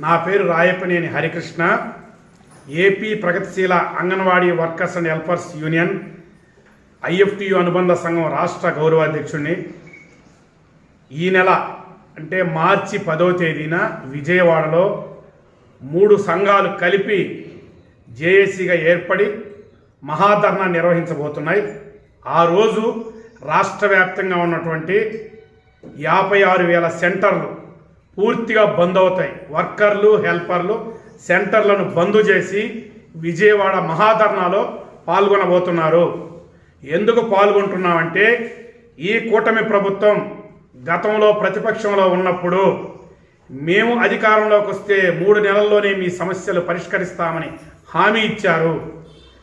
నా పేరు రాయపనేని హరికృష్ణ ఏపీ ప్రగతిశీల anganwadi workers and helpers union IFTU అనుబంధ సంఘం రాష్ట్ర గౌరవాధ్యక్షుడిని ఈ నెల అంటే మార్చి పదో తేదీన విజయవాడలో మూడు సంఘాలు కలిపి జేఏసీగా ఏర్పడి మహాధర్నా నిర్వహించబోతున్నాయి. ఆ రోజు రాష్ట్ర వ్యాప్తంగా ఉన్నటువంటి యాభై ఆరు వేల సెంటర్లు పూర్తిగా బంద్ అవుతాయి వర్కర్లు హెల్పర్లు సెంటర్లను బంద్ చేసి విజయవాడ మహాధర్నాలో పాల్గొనబోతున్నారు. ఎందుకు పాల్గొంటున్నామంటే ఈ కూటమి ప్రభుత్వం గతంలో ప్రతిపక్షంలో ఉన్నప్పుడు మేము అధికారంలోకి వస్తే మూడు నెలల్లోనే మీ సమస్యలు పరిష్కరిస్తామని హామీ ఇచ్చారు.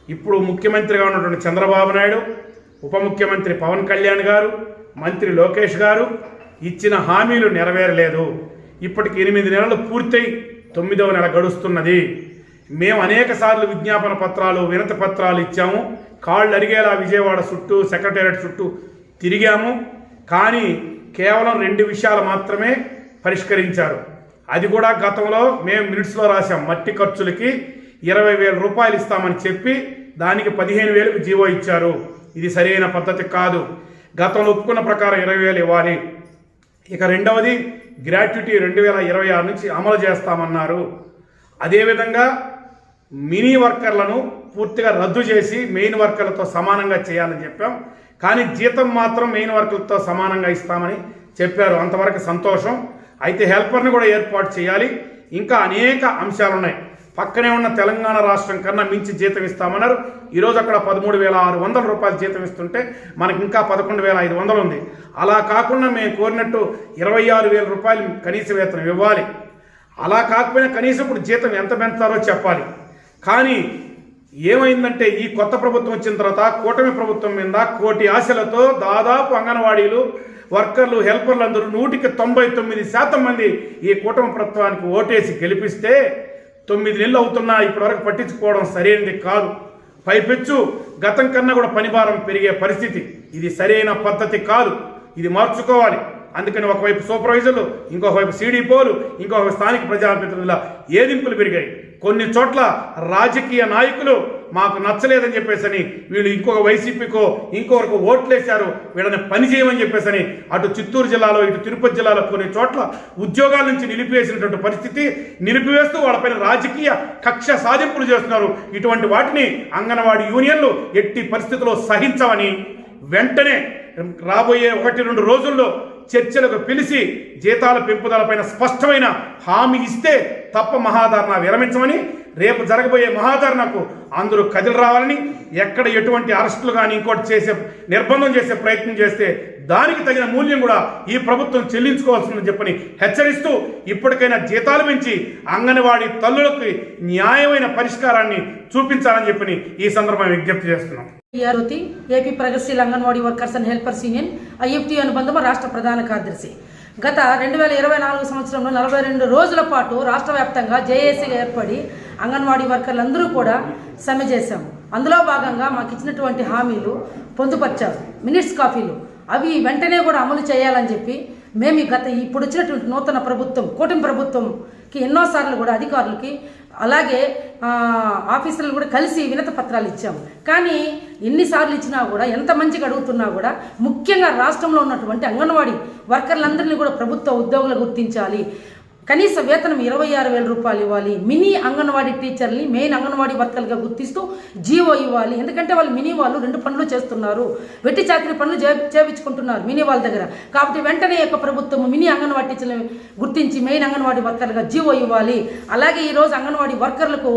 ఇప్పుడు ముఖ్యమంత్రిగా ఉన్నటువంటి చంద్రబాబు నాయుడు ఉప ముఖ్యమంత్రి పవన్ కళ్యాణ్ గారు మంత్రి లోకేష్ గారు ఇచ్చిన హామీలు నెరవేరలేదు. ఇప్పటికి ఎనిమిది నెలలు పూర్తయి తొమ్మిదవ నెల గడుస్తున్నది. మేము అనేక సార్లు విజ్ఞాపన పత్రాలు వినతి పత్రాలు ఇచ్చాము. కాళ్ళు అరిగేలా విజయవాడ చుట్టూ సెక్రటేరియట్ చుట్టూ తిరిగాము. కానీ కేవలం రెండు విషయాలు మాత్రమే పరిష్కరించారు. అది కూడా గతంలో మేము మినిట్స్లో రాసాం మట్టి ఖర్చులకి ఇరవై వేల రూపాయలు ఇస్తామని చెప్పి దానికి పదిహేను వేలకు జీవో ఇచ్చారు. ఇది సరైన పద్ధతి కాదు. గతంలో ఒప్పుకున్న ప్రకారం ఇరవై వేలు ఇవ్వాలి. ఇక రెండవది గ్రాట్యుటీ రెండు వేల ఇరవై ఆరు నుంచి అమలు చేస్తామన్నారు. అదేవిధంగా మినీ వర్కర్లను పూర్తిగా రద్దు చేసి మెయిన్ వర్కర్లతో సమానంగా చేయాలని చెప్పాం. కానీ జీతం మాత్రం మెయిన్ వర్కర్లతో సమానంగా ఇస్తామని చెప్పారు. అంతవరకు సంతోషం. అయితే హెల్పర్ని కూడా ఏర్పాటు చేయాలి. ఇంకా అనేక అంశాలు ఉన్నాయి పక్కనే ఉన్న తెలంగాణ రాష్ట్రం కన్నా మించి జీతం ఇస్తామన్నారు. ఈరోజు అక్కడ పదమూడు వేల ఆరు వందల రూపాయలు జీతం ఇస్తుంటే మనకి ఇంకా పదకొండు వేల ఐదు వందలు ఉంది. అలా కాకుండా మేము కోరినట్టు ఇరవై ఆరు వేల రూపాయలు కనీస వేతనం ఇవ్వాలి. అలా కాకపోయినా కనీసం ఇప్పుడు జీతం ఎంత పెంచుతారో చెప్పాలి. కానీ ఏమైందంటే ఈ కొత్త ప్రభుత్వం వచ్చిన తర్వాత కూటమి ప్రభుత్వం మీద కోటి ఆశలతో దాదాపు అంగన్వాడీలు వర్కర్లు హెల్పర్లు అందరూ నూటికి తొంభై తొమ్మిది శాతం మంది ఈ కూటమి ప్రభుత్వానికి ఓటేసి గెలిపిస్తే తొమ్మిది నెలలు అవుతున్నా ఇప్పటివరకు పట్టించుకోవడం సరైనది కాదు. పైపెచ్చు గతం కన్నా కూడా పనిభారం పెరిగే పరిస్థితి. ఇది సరైన పద్ధతి కాదు. ఇది మార్చుకోవాలి. అందుకని ఒకవైపు సూపర్వైజర్లు ఇంకొక వైపు సీడీపోలు ఇంకొక స్థానిక ప్రజాప్రతినిధుల ఏదింపులు పెరిగాయి. కొన్ని చోట్ల రాజకీయ నాయకులు మాకు నచ్చలేదని చెప్పేసని వీళ్ళు ఇంకొక వైసీపీకో ఇంకొకరికి ఓట్లేశారు వీళ్ళని పని చేయమని చెప్పేసని అటు చిత్తూరు జిల్లాలో ఇటు తిరుపతి జిల్లాలో కొన్ని చోట్ల ఉద్యోగాల నుంచి నిలిపివేసినటువంటి పరిస్థితి నిలిపివేస్తూ వాళ్ళపైన రాజకీయ కక్ష సాధింపులు చేస్తున్నారు. ఇటువంటి వాటిని అంగన్వాడీ యూనియన్లు ఎట్టి పరిస్థితుల్లో సహించవని వెంటనే రాబోయే ఒకటి రెండు రోజుల్లో చర్చలకు పిలిచి జీతాల పెంపుదలపైన స్పష్టమైన హామీ ఇస్తే తప్ప మహాధారణ విరమించమని రేపు జరగబోయే మహాధరణకు అందరూ కదిలి రావాలని ఎక్కడ ఎటువంటి అరెస్టులు కానీ ఇంకోటి చేసే నిర్బంధం చేసే ప్రయత్నం చేస్తే దానికి తగిన మూల్యం కూడా ఈ ప్రభుత్వం చెల్లించుకోవాల్సిందని చెప్పని హెచ్చరిస్తూ ఇప్పటికైనా జీతాలు పెంచి అంగన్వాడీ తల్లులకు న్యాయమైన పరిష్కారాన్ని చూపించాలని చెప్పని ఈ సందర్భంగా విజ్ఞప్తి చేస్తున్నాం. ఏపీ ప్రగతిశీల anganwadi workers and helpers union IFT అనుబంధం రాష్ట్ర ప్రధాన కార్యదర్శి. గత రెండు వేల ఇరవై నాలుగు సంవత్సరంలో నలభై రెండు రోజుల పాటు రాష్ట్ర వ్యాప్తంగా జేఏసీగా ఏర్పడి అంగన్వాడీ వర్కర్లందరూ కూడా సమ్మె చేశాము. అందులో భాగంగా మాకు ఇచ్చినటువంటి హామీలు పొందుపరిచారు. మినిట్స్ కాఫీలు. అవి వెంటనే కూడా అమలు చేయాలని చెప్పి మేము గత ఇప్పుడు వచ్చినటువంటి నూతన ప్రభుత్వం కూటమి ప్రభుత్వంకి ఎన్నోసార్లు కూడా అధికారులకి అలాగే ఆఫీసర్లు కూడా కలిసి వినత పత్రాలు ఇచ్చాము. కానీ ఎన్నిసార్లు ఇచ్చినా కూడా ఎంత మంచిగా అడుగుతున్నా కూడా ముఖ్యంగా రాష్ట్రంలో ఉన్నటువంటి అంగన్వాడీ వర్కర్లందరినీ కూడా ప్రభుత్వ ఉద్యోగులు గుర్తించాలి. కనీస వేతనం ఇరవై ఆరు వేల రూపాయలు ఇవ్వాలి. మినీ అంగన్వాడీ టీచర్ని మెయిన్ అంగన్వాడీ వర్కర్లుగా గుర్తిస్తూ జీవో ఇవ్వాలి. ఎందుకంటే వాళ్ళు మినీ వాళ్ళు రెండు పనులు చేస్తున్నారు. వెట్టి చాకరీ పనులు చే చేపించుకుంటున్నారు మినీ వాళ్ళ దగ్గర. కాబట్టి వెంటనే యొక్క ప్రభుత్వం మినీ అంగన్వాడీ టీచర్లు గుర్తించి మెయిన్ అంగన్వాడీ వర్కర్లుగా జీవో ఇవ్వాలి. అలాగే ఈరోజు అంగన్వాడీ వర్కర్లకు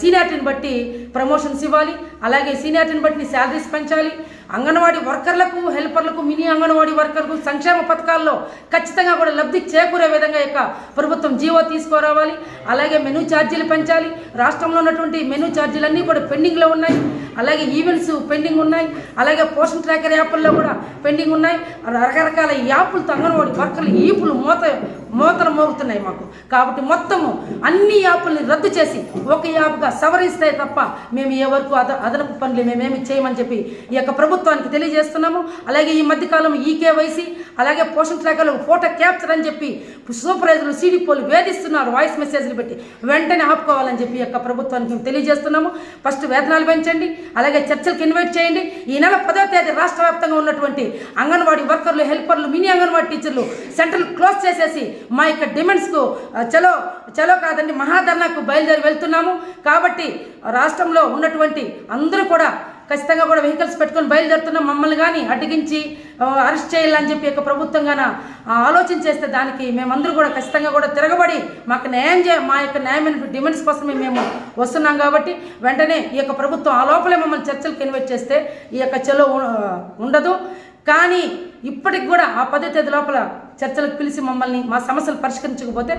సీనియారిటీని బట్టి ప్రమోషన్స్ ఇవ్వాలి. అలాగే సీనియారిటీని బట్టి శాలరీస్ పెంచాలి. అంగన్వాడీ వర్కర్లకు హెల్పర్లకు మినీ అంగన్వాడీ వర్కర్లకు సంక్షేమ పథకాల్లో ఖచ్చితంగా కూడా లబ్ధి చేకూరే విధంగా యొక్క ప్రభుత్వం జీవో తీసుకురావాలి. అలాగే మెనూ ఛార్జీలు పెంచాలి. రాష్ట్రంలో ఉన్నటువంటి మెనూ ఛార్జీలన్నీ కూడా పెండింగ్లో ఉన్నాయి. అలాగే ఈవెంట్స్ పెండింగ్ ఉన్నాయి. అలాగే పోషన్ ట్రాకర్ యాప్ల్లో కూడా పెండింగ్ ఉన్నాయి. రకరకాల యాప్లు తంగనవాడి వర్కర్లు ఈపులు మోత మోతలు మోగుతున్నాయి మాకు. కాబట్టి మొత్తము అన్ని యాప్లని రద్దు చేసి ఒక యాప్గా సవరిస్తే తప్ప మేము ఏ వరకు అద అదనపు పనులు మేమేమి చేయమని చెప్పి ఈ యొక్క ప్రభుత్వానికి తెలియజేస్తున్నాము. అలాగే ఈ మధ్యకాలం ఈకేవైసీ అలాగే పోషన్ ట్రాకర్లు ఫోటో క్యాప్చర్ అని చెప్పి సూపర్వైజర్లు సీడీపోలు వేధిస్తున్నారు. వాయిస్ మెసేజ్లు పెట్టి వెంటనే ఆపుకోవాలని చెప్పి ఈ యొక్క ప్రభుత్వానికి మేము తెలియజేస్తున్నాము. ఫస్ట్ వేతనాలు పెంచండి. అలాగే చర్చలకు ఇన్వైట్ చేయండి. ఈ నెల పదో తేదీ రాష్ట్ర వ్యాప్తంగా ఉన్నటువంటి అంగన్వాడీ వర్కర్లు హెల్పర్లు మినీ అంగన్వాడీ టీచర్లు సెంటర్లు క్లోజ్ చేసేసి మా యొక్క డిమాండ్స్కు చలో చలో కాదండి మహాధర్నాకు బయలుదేరి వెళ్తున్నాము. కాబట్టి రాష్ట్రంలో ఉన్నటువంటి అందరూ కూడా ఖచ్చితంగా కూడా వెహికల్స్ పెట్టుకొని బయలుదేరుతున్నాం. మమ్మల్ని కానీ అడ్డగించి అరెస్ట్ చేయాలని చెప్పి యొక్క ప్రభుత్వం కానీ ఆలోచన చేస్తే దానికి మేమందరూ కూడా ఖచ్చితంగా కూడా తిరగబడి మాకు న్యాయం చే మా యొక్క న్యాయమైన డిమాండ్స్ కోసమే మేము వస్తున్నాం కాబట్టి వెంటనే ఈ యొక్క ప్రభుత్వం ఆ లోపలే మమ్మల్ని చర్చలకు ఇన్వైట్ చేస్తే ఈ యొక్క చెలో ఉండదు. కానీ ఇప్పటికి కూడా ఆ పదో తేదీ లోపల చర్చలకు పిలిచి మమ్మల్ని మా సమస్యలు పరిష్కరించకపోతే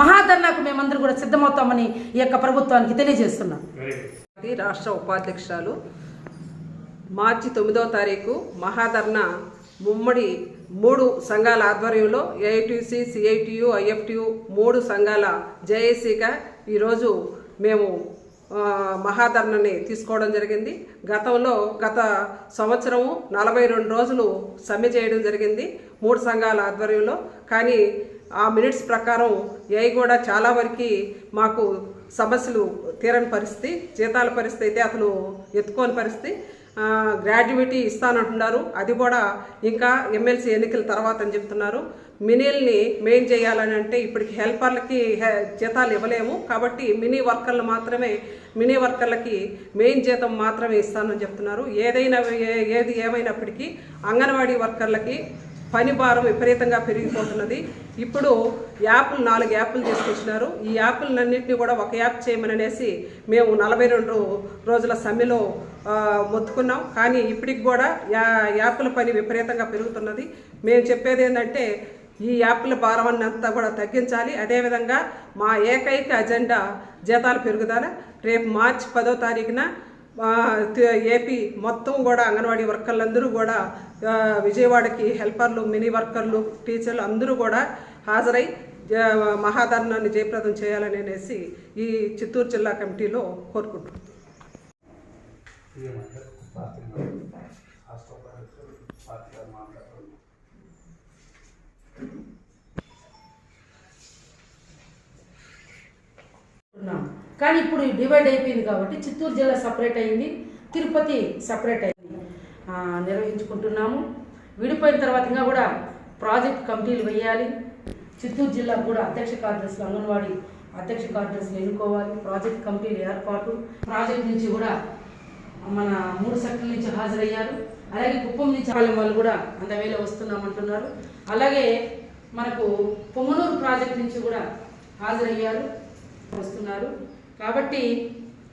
మహాధర్నాకు మేమందరూ కూడా సిద్ధమవుతామని ఈ యొక్క ప్రభుత్వానికి తెలియజేస్తున్నాం. రాష్ట్ర ఉపాధ్యక్షురాలు మార్చి తొమ్మిదవ తారీఖు మహాధర్ణ ముమ్మడి మూడు సంఘాల ఆధ్వర్యంలో ఏఐటీసీ సిఐటియు ఐఎఫ్టియు మూడు సంఘాల జేఏసీగా ఈరోజు మేము మహాధర్ణని తీసుకోవడం జరిగింది. గతంలో గత సంవత్సరము నలభై రెండు రోజులు సమ్మె చేయడం జరిగింది మూడు సంఘాల ఆధ్వర్యంలో. కానీ ఆ మినిట్స్ ప్రకారం ఏఐ కూడా చాలా వరకు మాకు సమస్యలు తీరని పరిస్థితి జీతాల పరిస్థితి అయితే అసలు ఎత్తుకోని పరిస్థితి. గ్రాడ్యుయేటీ ఇస్తానంటున్నారు. అది కూడా ఇంకా ఎమ్మెల్సీ ఎన్నికల తర్వాత అని చెప్తున్నారు. మినీల్ని మెయిన్ చేయాలని అంటే ఇప్పటికి హెల్పర్లకి జీతాలు ఇవ్వలేము. కాబట్టి మినీ వర్కర్లు మాత్రమే మినీ వర్కర్లకి మెయిన్ జీతం మాత్రమే ఇస్తానని చెప్తున్నారు. ఏదైనా ఏది ఏమైనప్పటికీ అంగన్వాడీ వర్కర్లకి పని భారం విపరీతంగా పెరిగిపోతున్నది. ఇప్పుడు యాప్లు నాలుగు యాప్లు తీసుకొచ్చినారు. ఈ యాప్లన్నింటినీ కూడా ఒక యాప్ చేయమని అనేసి మేము నలభై రెండు రోజుల సమ్మెలో మొత్తుకున్నాం. కానీ ఇప్పటికి కూడా యా యాప్ల పని విపరీతంగా పెరుగుతున్నది. మేము చెప్పేది ఏంటంటే ఈ యాప్ల భారం కూడా తగ్గించాలి. అదేవిధంగా మా ఏకైక అజెండా జీతాలు పెరుగుదల. రేపు మార్చి పదో తారీఖున ఏపీ మొత్తం కూడా అంగన్వాడీ వర్కర్లందరూ కూడా విజయవాడకి హెల్పర్లు మినీ వర్కర్లు టీచర్లు అందరూ కూడా హాజరై జ- మహాధర్నాన్ని జయప్రదం చేయాలని అనేసి ఈ చిత్తూరు జిల్లా కమిటీలో కోరుకుంటున్నాం. కానీ ఇప్పుడు డివైడ్ అయిపోయింది కాబట్టి చిత్తూరు జిల్లా సపరేట్ అయింది తిరుపతి సపరేట్ అయింది. నిర్వహించుకుంటున్నాము. విడిపోయిన తర్వాత కూడా ప్రాజెక్ట్ కమిటీలు వేయాలి. చిత్తూరు జిల్లా కూడా అధ్యక్ష కార్యదర్శులు అంగన్వాడీ అధ్యక్ష కార్యదర్శులు ఎన్నుకోవాలి. ప్రాజెక్ట్ కమిటీలు ఏర్పాటు. ప్రాజెక్ట్ నుంచి కూడా మన మూడు సెక్టర్ల నుంచి హాజరయ్యారు. అలాగే కుప్పం నుంచి వాళ్ళు కూడా అందవేళ వస్తున్నామంటున్నారు. అలాగే మనకు పొమ్మనూరు ప్రాజెక్ట్ నుంచి కూడా హాజరయ్యారు. వస్తున్నారు. కాబట్టి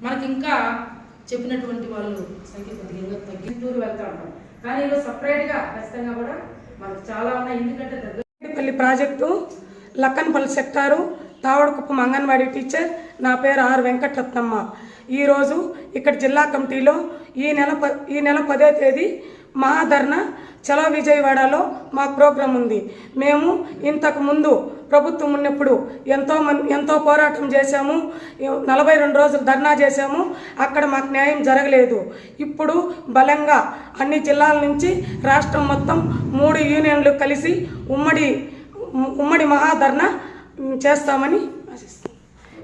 మనకి ఇంకా చెప్పినటువంటి వాళ్ళు సంఖ్య కొద్దిగా తగ్గి టూర్ వెళ్తూ ఉంటాం కానీ ఈరోజు సపరేట్గా ఖచ్చితంగా కూడా మనకు చాలా ఉన్నాయి. ఎందుకంటే దగ్గర project Lakkanpalli sector Thavadakuppam anganwadi teacher నా పేరు ఆర్ వెంకటరత్నమ్మ. ఈరోజు ఇక్కడ జిల్లా కమిటీలో ఈ నెల ప ఈ నెల పదో తేదీ మహాధర్ణ చలో విజయవాడలో మా ప్రోగ్రాం ఉంది. మేము ఇంతకు ముందు ప్రభుత్వం ఉన్నప్పుడు ఎంతో మంది ఎంతో పోరాటం చేశాము. నలభై రెండు రోజులు ధర్నా చేశాము. అక్కడ మాకు న్యాయం జరగలేదు. ఇప్పుడు బలంగా అన్ని జిల్లాల నుంచి రాష్ట్రం మొత్తం మూడు యూనియన్లు కలిసి ఉమ్మడి ఉమ్మడి మహాధర్ణ చేస్తామని